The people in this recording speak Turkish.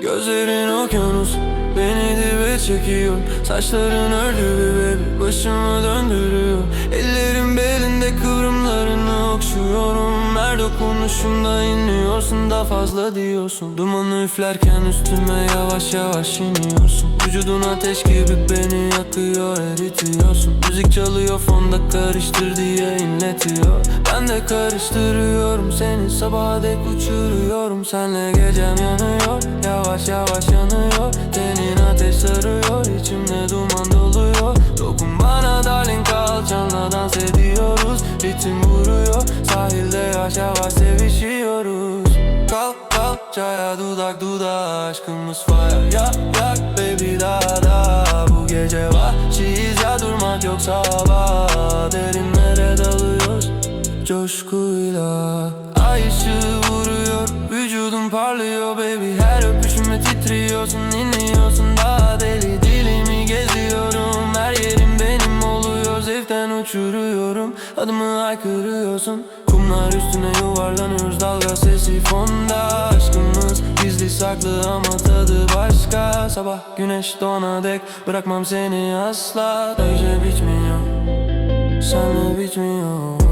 Gözlerin okyanus Beni dibe çekiyor. Saçların ördü baby Başımı döndürüyor. Ellerim belinde kıvrımlarını okşuyorum Her dokunuşumda inliyorsun da fazla diyorsun. Dumanı üflerken üstüme yavaş yavaş iniyorsun. Vücudun ateş gibi beni yakıyor eritiyorsun. Müzik çalıyor fonda karıştır diye inletiyor. Ben de karıştırıyorum seni sabaha dek uçuruyorum. Senle gecem yanıyor yavaş yavaş yanıyor yavaş yavaş sevişiyoruz. Kalk kalk çaya dudak dudağa aşkımız fire. Yak yak baby daha da Bu gece vahşiyiz. Ya durmak yok sabah Derinlere dalıyoruz. Coşkuyla Ay ışığı vuruyor vücudum parlıyor baby. Her öpüşüme titriyorsun inliyorsun daha deli Dilimi geziyorum. Her yerim benim oluyor Zevkten uçuruyorum. Adımı aykırıyorsun Kumlar üstüne yuvarlanıyoruz dalga sesi fonda. Aşkımız gizli saklı ama tadı başka. Sabah güneş doğana dek bırakmam seni asla. Gece bitmiyor Senle bitmiyor